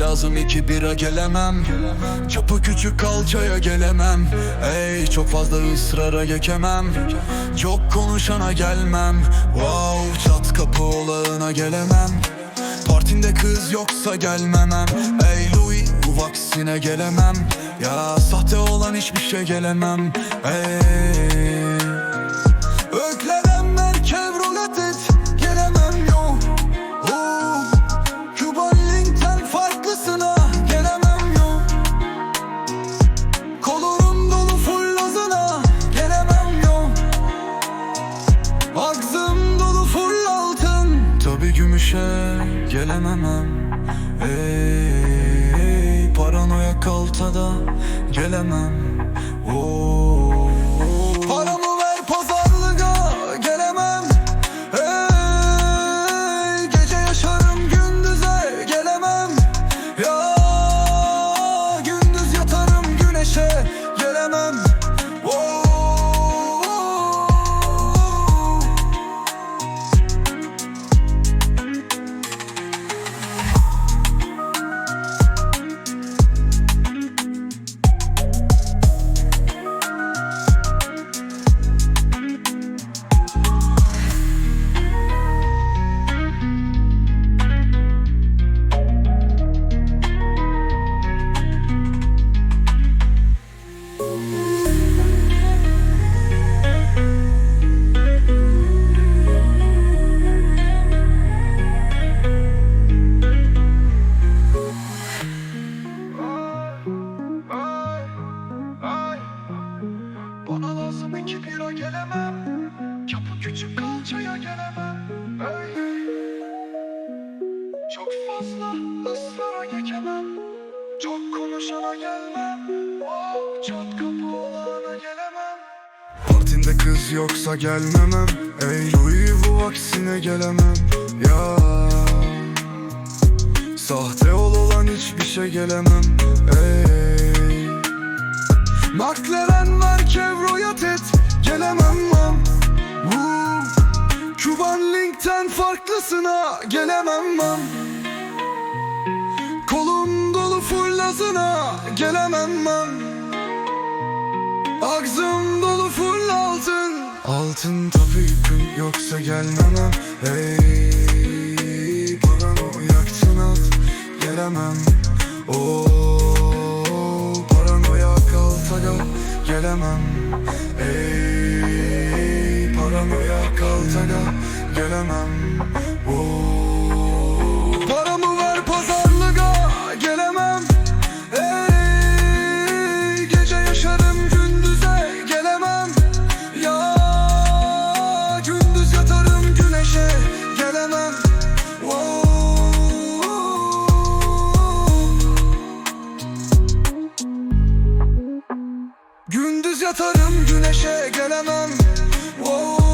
lazım iki bira gelemem. Çapı küçük kalçaya gelemem. Ey çok fazla ısrara gekemem Çok konuşana gelmem. Wow çat kapı olağına gelemem. Partinde kız yoksa gelmemem. Ey Louis bu vaksine gelemem. Ya sahte olan hiçbir şey gelemem. Ey Gümüşe gelememem Ey paranoya kaltada gelemem Oo. Lazım iki bira gelemem. Çapı küçük kalçaya gelemem. Ey. Çok fazla ısrara geçemem. Çok konuşana gelmem. Oh, Çat kapı olana gelemem. Partinde kız yoksa gelmemem. Ey Louis bu vaksine gelemem. Ya. Sahte ol olan hiçbir şey gelemem. Ey McLaren ver Chevrolet et Gelemem mam Woo. Cuban Link'ten farklısına Gelemem mam Kolum dolu full azına Gelemem mam Ağzım dolu full altın. Altın tabii gün yoksa gelmemem. Hey paranı yaktın at Gelemem. Paranoya kaltaga Gelemem. Ey paranoya kaltaga Gelemem. Oo Dümdüz yatarım güneşe gelemem wow.